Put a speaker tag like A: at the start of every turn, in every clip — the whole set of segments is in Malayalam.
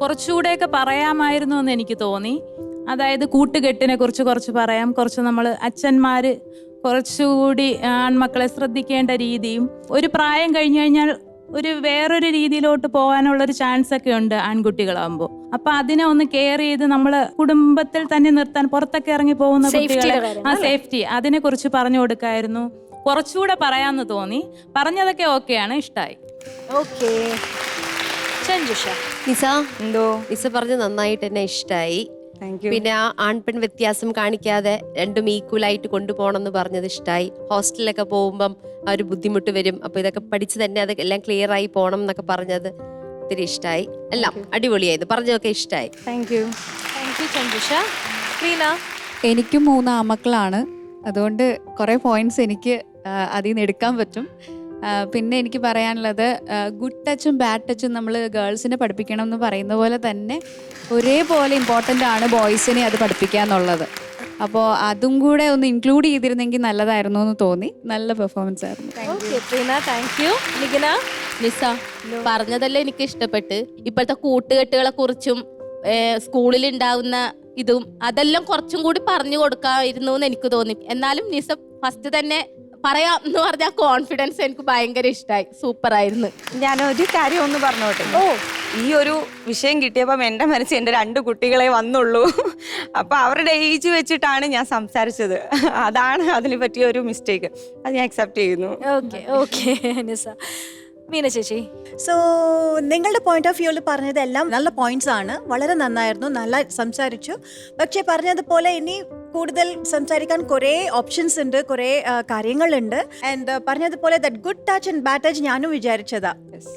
A: കുറച്ചുകൂടെയൊക്കെ പറയാമായിരുന്നു എന്ന് എനിക്ക് തോന്നി. അതായത് കൂട്ടുകെട്ടിനെ കുറിച്ച് കുറച്ച് പറയാം. കുറച്ച് നമ്മൾ അച്ഛന്മാർ കുറച്ചുകൂടി ആൺമക്കളെ ശ്രദ്ധിക്കേണ്ട രീതിയും ഒരു പ്രായം കഴിഞ്ഞു കഴിഞ്ഞാൽ ഒരു വേറൊരു രീതിയിലോട്ട് പോകാനുള്ള ഒരു ചാൻസ് ഒക്കെ ഉണ്ട് ആൺകുട്ടികളാകുമ്പോൾ അപ്പൊ അതിനെ ഒന്ന് കെയർ ചെയ്ത് നമ്മൾ കുടുംബത്തിൽ തന്നെ നിർത്താൻ പുറത്തൊക്കെ ഇറങ്ങി പോകുന്ന കുട്ടികളെ ആ സേഫ്റ്റി അതിനെ കുറിച്ച് പറഞ്ഞു കൊടുക്കായിരുന്നു. കുറച്ചുകൂടെ പറയാന്ന് തോന്നി. പറഞ്ഞതൊക്കെ ഓക്കെയാണ്. ഇഷ്ടമായി
B: ഓക്കെ ചഞ്ജുഷ
C: നിസ
D: എന്തോ?
C: നിസ പറഞ്ഞ് നന്നായിട്ട് എന്നെ ഇഷ്ടായി.
D: താങ്ക് യു
C: പിന്നെ ആ ആൺപെൺ വ്യത്യാസം കാണിക്കാതെ രണ്ടും ഈക്വലായിട്ട് കൊണ്ടുപോകണം എന്ന് പറഞ്ഞത് ഇഷ്ടമായി ഹോസ്റ്റലിലൊക്കെ പോകുമ്പം ആ ഒരു ബുദ്ധിമുട്ട് വരും. അപ്പൊ ഇതൊക്കെ പഠിച്ച് തന്നെ അത് എല്ലാം ക്ലിയർ ആയി പോകണം എന്നൊക്കെ പറഞ്ഞത് ഒത്തിരി ഇഷ്ടമായി എല്ലാം അടിപൊളിയായത് പറഞ്ഞതൊക്കെ ഇഷ്ടമായി
D: thank you
B: thank you Chanjusha Reena
E: എനിക്കും മൂന്ന് ആമക്കളാണ് അതുകൊണ്ട് കുറേ പോയിന്റ്സ് എനിക്ക് അതിൽ നിന്ന് എടുക്കാൻ പറ്റും. പിന്നെ എനിക്ക് പറയാനുള്ളത് ഗുഡ് ടച്ചും ബാഡ് ടച്ചും നമ്മൾ ഗേൾസിനെ പഠിപ്പിക്കണം എന്ന് പറയുന്ന പോലെ തന്നെ ഒരേപോലെ ഇമ്പോർട്ടന്റ് ആണ് ബോയ്സിനെ അത് പഠിപ്പിക്കുക എന്നുള്ളത്. അപ്പോൾ അതും കൂടെ ഒന്ന് ഇൻക്ലൂഡ് ചെയ്തിരുന്നെങ്കിൽ നല്ലതായിരുന്നു എന്ന് തോന്നി. നല്ല പെർഫോമൻസ് ആയിരുന്നു.
B: താങ്ക് യു നിഗിന
F: നിസ പറഞ്ഞതല്ലേ എനിക്ക് ഇഷ്ടപ്പെട്ട്. ഇപ്പോഴത്തെ കൂട്ടുകെട്ടുകളെ കുറിച്ചും സ്കൂളിൽ ഉണ്ടാവുന്ന ഇതും അതെല്ലാം കുറച്ചും കൂടി പറഞ്ഞു കൊടുക്കാമായിരുന്നു എന്ന് എനിക്ക് തോന്നി. എന്നാലും നിസ ഫസ്റ്റ് തന്നെ പറയാം എന്ന് പറഞ്ഞ കോൺഫിഡൻസ് എനിക്ക് ഭയങ്കര ഇഷ്ടമായി സൂപ്പർ ആയിരുന്നു.
D: ഞാൻ ഒരു കാര്യം ഒന്ന് പറഞ്ഞോട്ടെ?
B: ഓ.
D: ഈ ഒരു വിഷയം കിട്ടിയപ്പം എന്റെ മനസ്സിൽ എന്റെ രണ്ട് കുട്ടികളെ വന്നുള്ളൂ. അപ്പൊ അവരുടെ ഏജ് വെച്ചിട്ടാണ് ഞാൻ സംസാരിച്ചത്. അതാണ് അതിന് പറ്റിയ ഒരു മിസ്റ്റേക്ക് അത് ഞാൻ അക്സെപ്റ്റ് ചെയ്യുന്നു.
B: ഓക്കെ ഓക്കെ മീന ചേച്ചി.
G: സോ നിങ്ങളുടെ പോയിന്റ് ഓഫ് വ്യൂവിൽ പറഞ്ഞതെല്ലാം നല്ല പോയിന്റ്സ് ആണ്. വളരെ നന്നായിരുന്നു. നല്ല സംസാരിച്ചു. പക്ഷേ പറഞ്ഞതുപോലെ ഇനി കൂടുതൽ സംസാരിക്കാൻ കുറേ ഓപ്ഷൻസ് ഉണ്ട് കുറേ കാര്യങ്ങളുണ്ട്. ആൻഡ് പറഞ്ഞതുപോലെ that good touch and bad touch ഞാനും വിചാരിച്ചതാ.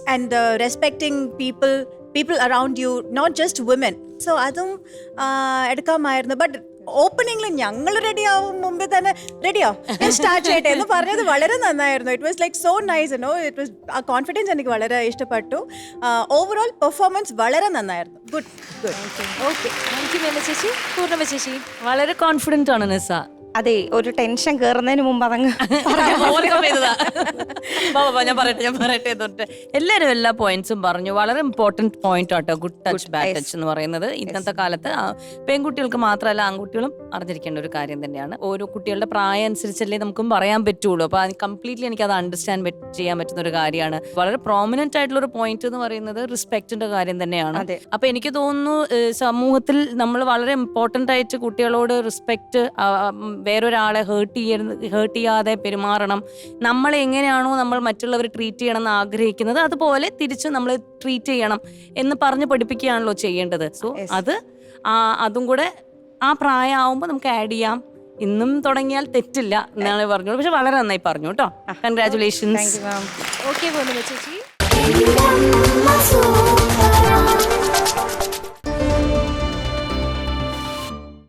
G: And respecting people people around you not just woman so അതും എടുക്കാമായിരുന്നു. ബട്ട് ഓപ്പണിംഗിൽ ഞങ്ങൾ റെഡി ആവും മുമ്പേ തന്നെ റെഡിയോ സ്റ്റാർട്ട് ചെയ്യട്ടെ എന്ന് പറഞ്ഞത് വളരെ നന്നായിരുന്നു. It was like so nice no it was ആ കോൺഫിഡൻസ് എനിക്ക് വളരെ ഇഷ്ടപ്പെട്ടു. ഓവറോൾ പെർഫോമൻസ് വളരെ നന്നായിരുന്നു. Good good
B: okay thank you Meena ചേച്ചി. പൂർണമ ചേച്ചി.
H: വളരെ കോൺഫിഡന്റ് ആണ് നിസ
D: അതെ ഒരു ടെൻഷൻ കയറുന്നതിന് മുമ്പ് അതങ്ങ്
H: Overcome ചെയ്തതാ. വാ, വാ, വാ, ഞാൻ പറയട്ടെ ഞാൻ പറയട്ടെ എന്ന് പറഞ്ഞിട്ട് എല്ലാവരും എല്ലാ പോയിന്റ്സും പറഞ്ഞു. വളരെ ഇമ്പോർട്ടന്റ് പോയിന്റ് ആട്ടോ ഗുഡ് ടച്ച് ബാഡ് ടച്ച് എന്ന് പറയുന്നത്. ഇന്നത്തെ കാലത്ത് ആ, പെൺകുട്ടികൾക്ക് മാത്രമല്ല ആൺകുട്ടികളും അറിഞ്ഞിരിക്കേണ്ട ഒരു കാര്യം തന്നെയാണ്. ഓരോ കുട്ടികളുടെ പ്രായം അനുസരിച്ചല്ലേ നമുക്കും പറയാൻ പറ്റുള്ളൂ. അപ്പൊ കംപ്ലീറ്റ്ലി എനിക്ക് അത് അണ്ടർസ്റ്റാൻഡ് ചെയ്യാൻ പറ്റുന്ന ഒരു കാര്യമാണ്. വളരെ പ്രോമിനന്റ് ആയിട്ടുള്ള ഒരു പോയിന്റ് എന്ന് പറയുന്നത് റെസ്പെക്റ്റിന്റെ കാര്യം തന്നെയാണ്.
D: അതെ.
H: അപ്പൊ എനിക്ക് തോന്നുന്നു ഏഹ് സമൂഹത്തിൽ നമ്മൾ വളരെ ഇമ്പോർട്ടന്റ് ആയിട്ട് കുട്ടികളോട് റെസ്പെക്ട് വേറൊരാളെ ഹേർട്ട് ചെയ്യുന്ന ഹേർട്ട് ചെയ്യാതെ പെരുമാറണം. നമ്മൾ എങ്ങനെയാണോ നമ്മൾ മറ്റുള്ളവർ ട്രീറ്റ് ചെയ്യണം എന്ന് ആഗ്രഹിക്കുന്നത് അതുപോലെ തിരിച്ച് നമ്മൾ ട്രീറ്റ് ചെയ്യണം എന്ന് പറഞ്ഞ് പഠിപ്പിക്കുകയാണല്ലോ ചെയ്യേണ്ടത്. സോ. അത് ആ അതും കൂടെ ആ പ്രായമാവുമ്പോൾ നമുക്ക് ആഡ് ചെയ്യാം. ഇന്നും തുടങ്ങിയാൽ തെറ്റില്ല എന്നാണ് പറഞ്ഞോളൂ പക്ഷെ വളരെ നന്നായി പറഞ്ഞു കേട്ടോ. കൺഗ്രാറ്റുലേഷൻസ്
B: ഓക്കെ ചേച്ചി.